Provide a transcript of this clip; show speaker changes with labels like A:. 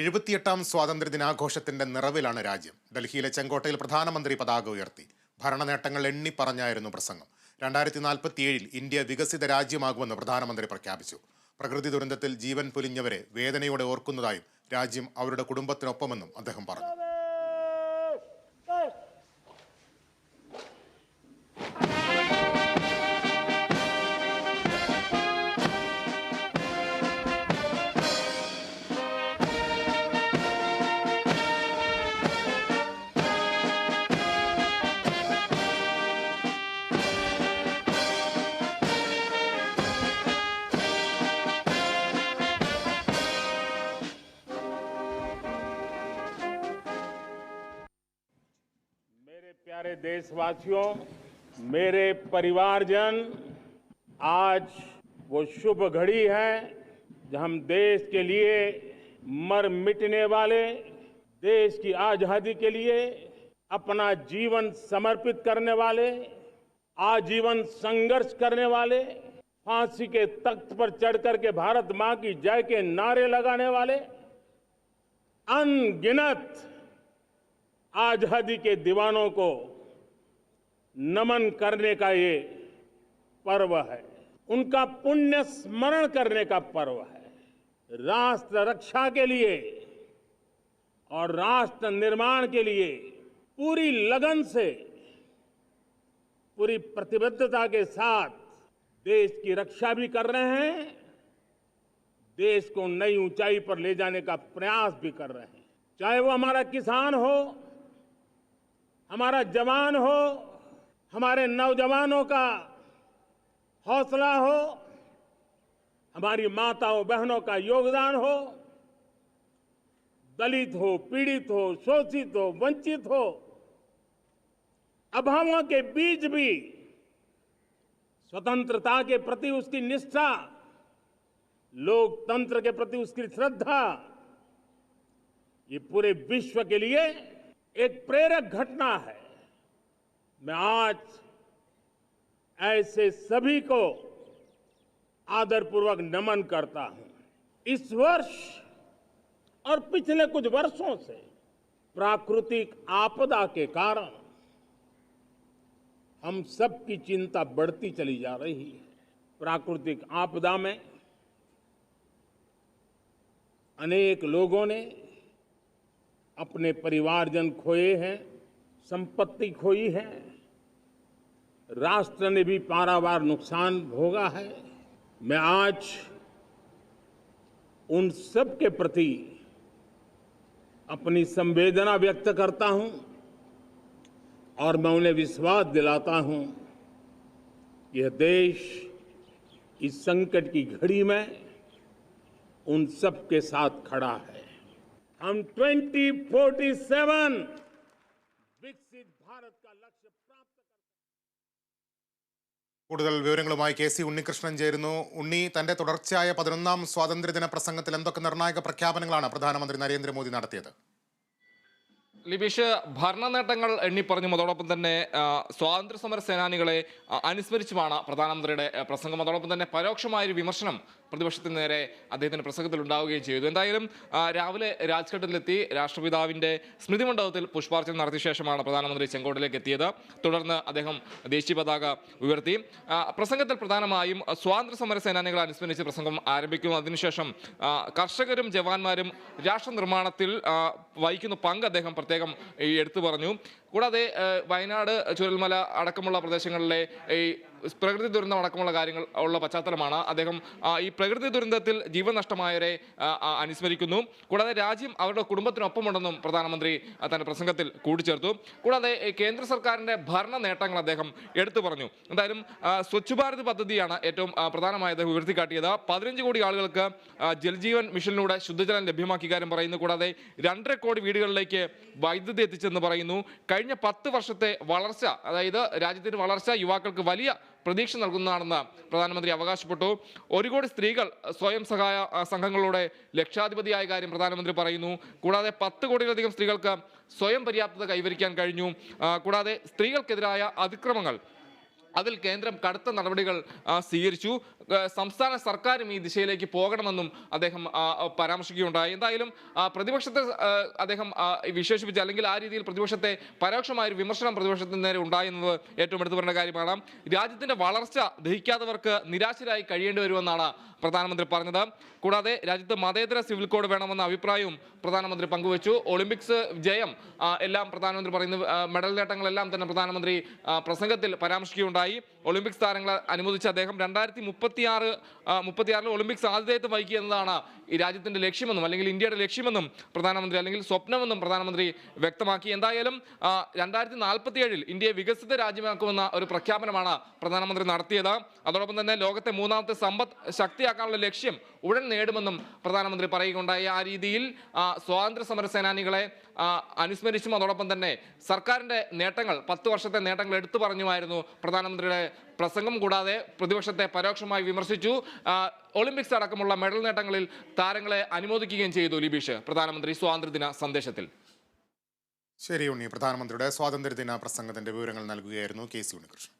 A: എഴുപത്തിയെട്ടാം സ്വാതന്ത്ര്യ ദിനാഘോഷത്തിന്റെ നിറവിലാണ് രാജ്യം. ഡൽഹിയിലെ ചെങ്കോട്ടയിൽ പ്രധാനമന്ത്രി പതാക ഉയർത്തി. ഭരണനേട്ടങ്ങൾ എണ്ണി പറഞ്ഞായിരുന്നു പ്രസംഗം. രണ്ടായിരത്തി നാൽപ്പത്തിയേഴിൽ ഇന്ത്യ വികസിത രാജ്യമാകുമെന്ന് പ്രധാനമന്ത്രി പ്രഖ്യാപിച്ചു. പ്രകൃതി ദുരന്തത്തിൽ ജീവൻ പൊലിഞ്ഞവരെ വേദനയോടെ ഓർക്കുന്നതായും രാജ്യം അവരുടെ കുടുംബത്തിനൊപ്പമെന്നും അദ്ദേഹം പറഞ്ഞു.
B: प्यारे देशवासियों, मेरे परिवारजन, आज वो शुभ घड़ी है जब हम देश के लिए मर मिटने वाले, देश की आज़ादी के लिए अपना जीवन समर्पित करने वाले, आजीवन संघर्ष करने वाले, फांसी के तख्त पर चढ़कर के भारत माँ की जय के नारे लगाने वाले, अनगिनत आज़ादी के दीवानों को नमन करने का ये पर्व है। उनका पुण्य स्मरण करने का पर्व है। राष्ट्र रक्षा के लिए और राष्ट्र निर्माण के लिए पूरी लगन से, पूरी प्रतिबद्धता के साथ देश की रक्षा भी कर रहे हैं, देश को नई ऊंचाई पर ले जाने का प्रयास भी कर रहे हैं। चाहे वो हमारा किसान हो, हमारा जवान हो हमारे नौजवानों का हौसला हो, हमारी माताओं बहनों का योगदान हो, दलित हो, पीड़ित हो, शोषित हो, वंचित हो, अभावों के बीच भी स्वतंत्रता के प्रति उसकी निष्ठा, लोकतंत्र के प्रति उसकी श्रद्धा, ये पूरे विश्व के लिए एक प्रेरक घटना है। मैं आज ऐसे सभी को आदरपूर्वक नमन करता हूँ। इस वर्ष और पिछले कुछ वर्षों से प्राकृतिक आपदा के कारण हम सबकी चिंता बढ़ती चली जा रही है। प्राकृतिक आपदा में अनेक लोगों ने अपने परिवारजन खोए हैं। संपत्ति खोई है। राष्ट्र ने भी पारावार नुकसान भोगा है। मैं आज उन सब के प्रति अपनी संवेदना व्यक्त करता हूँ और मैं उन्हें विश्वास दिलाता हूँ यह देश इस संकट की घड़ी में उन सब के साथ खड़ा है। हम 2047 വികസിത് ഭാരത് കാ ലക്ഷ്യ പ്രാപ്ത
A: കൂടുതൽ വിവരങ്ങളുമായി കെ സി ഉണ്ണികൃഷ്ണൻ ചേരുന്നു. ഉണ്ണി തന്റെ തുടർച്ചയായ പതിനൊന്നാം സ്വാതന്ത്ര്യദിന പ്രസംഗത്തിൽ എന്തൊക്കെ നിർണായക പ്രഖ്യാപനങ്ങളാണ് പ്രധാനമന്ത്രി നരേന്ദ്രമോദി നടത്തിയത്?
C: ലിബീഷ് ഭരണ നേട്ടങ്ങൾ എണ്ണിപ്പറഞ്ഞും അതോടൊപ്പം തന്നെ സ്വാതന്ത്ര്യ സമര സേനാനികളെ അനുസ്മരിച്ചുമാണ് പ്രധാനമന്ത്രിയുടെ പ്രസംഗം. അതോടൊപ്പം തന്നെ പരോക്ഷമായൊരു വിമർശനം പ്രതിപക്ഷത്തിന് നേരെ അദ്ദേഹത്തിന്റെ പ്രസംഗത്തിൽ ഉണ്ടാവുകയും ചെയ്തു. എന്തായാലും രാവിലെ രാജ്ഘട്ടിലെത്തി രാഷ്ട്രപിതാവിന്റെ സ്മൃതി മണ്ഡപത്തിൽ പുഷ്പാർച്ചന നടത്തിയ ശേഷമാണ് പ്രധാനമന്ത്രി ചെങ്കോട്ടിലേക്ക് എത്തിയത്. തുടർന്ന് അദ്ദേഹം ദേശീയ പതാക ഉയർത്തി. പ്രസംഗത്തിൽ പ്രധാനമായും സ്വാതന്ത്ര്യ സമര സേനാനികളെ അനുസ്മരിച്ച് പ്രസംഗം ആരംഭിക്കും. അതിനുശേഷം കർഷകരും ജവാന്മാരും രാഷ്ട്ര നിർമ്മാണത്തിൽ വഹിക്കുന്ന പങ്ക് അദ്ദേഹം പ്രത്യേകം ഈ എടുത്തു പറഞ്ഞു. കൂടാതെ വയനാട് ചുരൽമല അടക്കമുള്ള പ്രദേശങ്ങളിലെ ഈ പ്രകൃതി ദുരന്തം അടക്കമുള്ള കാര്യങ്ങൾ ഉള്ള പശ്ചാത്തലമാണ് അദ്ദേഹം ഈ പ്രകൃതി ദുരന്തത്തിൽ ജീവൻ നഷ്ടമായവരെ അനുസ്മരിക്കുന്നു. കൂടാതെ രാജ്യം അവരുടെ കുടുംബത്തിനൊപ്പമുണ്ടെന്നും പ്രധാനമന്ത്രി തന്റെ പ്രസംഗത്തിൽ കൂട്ടിച്ചേർത്തു കൂടാതെ കേന്ദ്ര സർക്കാരിന്റെ ഭരണ നേട്ടങ്ങൾ അദ്ദേഹം എടുത്തു പറഞ്ഞു. എന്തായാലും സ്വച്ഛ് ഭാരത് പദ്ധതിയാണ് ഏറ്റവും പ്രധാനമായി അദ്ദേഹം ഉയർത്തിക്കാട്ടിയത്. പതിനഞ്ച് കോടി ആളുകൾക്ക് ജൽജീവൻ മിഷനിലൂടെ ശുദ്ധജലം ലഭ്യമാക്കിയ കാര്യം പറയുന്നു. കൂടാതെ രണ്ടര കോടി വീടുകളിലേക്ക് വൈദ്യുതി എത്തിച്ചെന്ന് പറയുന്നു. കഴിഞ്ഞ പത്ത് വർഷത്തെ വളർച്ച അതായത് രാജ്യത്തിന്റെ വളർച്ച യുവാക്കൾക്ക് വലിയ പ്രതീക്ഷ നൽകുന്നതാണെന്ന് പ്രധാനമന്ത്രി അവകാശപ്പെട്ടു. ഒരു കോടി സ്ത്രീകൾ സ്വയം സഹായ സംഘങ്ങളുടെ ലക്ഷാധിപതിയായ കാര്യം പ്രധാനമന്ത്രി പറയുന്നു. കൂടാതെ പത്ത് കോടിയിലധികം സ്ത്രീകൾക്ക് സ്വയം പര്യാപ്തത കൈവരിക്കാൻ കഴിഞ്ഞു. കൂടാതെ സ്ത്രീകൾക്കെതിരായ അതിക്രമങ്ങൾ അതിൽ കേന്ദ്രം കടുത്ത നടപടികൾ സ്വീകരിച്ചു. സംസ്ഥാന സർക്കാരും ഈ ദിശയിലേക്ക് പോകണമെന്നും അദ്ദേഹം പരാമർശിക്കുകയുണ്ടായി. എന്തായാലും പ്രതിപക്ഷത്തെ അദ്ദേഹം വിശേഷിപ്പിച്ച് അല്ലെങ്കിൽ ആ രീതിയിൽ പ്രതിപക്ഷത്തെ പരോക്ഷമായ ഒരു വിമർശനം പ്രതിപക്ഷത്തിന് നേരെ ഉണ്ടായെന്നത് ഏറ്റവും എടുത്തു പറഞ്ഞ കാര്യമാണ്. രാജ്യത്തിന്റെ വളർച്ച ദഹിക്കാത്തവർക്ക് നിരാശരായി കഴിയേണ്ടി വരുമെന്നാണ് പ്രധാനമന്ത്രി പറഞ്ഞത്. കൂടാതെ രാജ്യത്ത് മതേതര സിവിൽ കോഡ് വേണമെന്ന അഭിപ്രായവും പ്രധാനമന്ത്രി പങ്കുവച്ചു. ഒളിമ്പിക്സ് ജയം എല്ലാം പ്രധാനമന്ത്രി പറയുന്ന മെഡൽ നേട്ടങ്ങളെല്ലാം തന്നെ പ്രധാനമന്ത്രി പ്രസംഗത്തിൽ പരാമർശിക്കുകയുണ്ടായി. ഒളിമ്പിക്സ് താരങ്ങളെ അനുവദിച്ച അദ്ദേഹം രണ്ടായിരത്തി മുപ്പത്തിയാറ് മുപ്പത്തിയാറിൽ ഒളിമ്പിക്സ് ആതിഥേയത്വം വഹിക്കുക എന്നതാണ് ഈ രാജ്യത്തിന്റെ ലക്ഷ്യമെന്നും അല്ലെങ്കിൽ ഇന്ത്യയുടെ ലക്ഷ്യമെന്നും പ്രധാനമന്ത്രി അല്ലെങ്കിൽ സ്വപ്നമെന്നും പ്രധാനമന്ത്രി വ്യക്തമാക്കി. എന്തായാലും രണ്ടായിരത്തി നാൽപ്പത്തിയേഴിൽ ഇന്ത്യയെ വികസിത രാജ്യമാക്കുമെന്ന ഒരു പ്രഖ്യാപനമാണ് പ്രധാനമന്ത്രി നടത്തിയത്. അതോടൊപ്പം തന്നെ ലോകത്തെ മൂന്നാമത്തെ സമ്പദ് ശക്തിയാക്കാനുള്ള ലക്ഷ്യം ഉടൻ നേടുമെന്നും പ്രധാനമന്ത്രി പറയുകയുണ്ടായി. ആ രീതിയിൽ സ്വാതന്ത്ര്യ സമര സേനാനികളെ അനുസ്മരിച്ചും അതോടൊപ്പം തന്നെ സർക്കാരിന്റെ നേട്ടങ്ങൾ പത്ത് വർഷത്തെ നേട്ടങ്ങൾ എടുത്തു പറഞ്ഞുമായിരുന്നു പ്രധാനമന്ത്രിയുടെ പ്രസംഗം കൂടാതെ പ്രതിപക്ഷത്തെ പരോക്ഷമായി വിമർശിച്ചു. ഒളിമ്പിക്സ് അടക്കമുള്ള മെഡൽ നേട്ടങ്ങളിൽ താരങ്ങളെ അനുമോദിക്കുകയും ചെയ്തു ലിബീഷ്. പ്രധാനമന്ത്രി സ്വാതന്ത്ര്യദിന സന്ദേശത്തിൽ.
A: ശരി ഉണ്ണി പ്രധാനമന്ത്രിയുടെ സ്വാതന്ത്ര്യദിന പ്രസംഗത്തിന്റെ വിവരങ്ങൾ നൽകുകയായിരുന്നു കെ സി ഉണ്ണികൃഷ്ണൻ.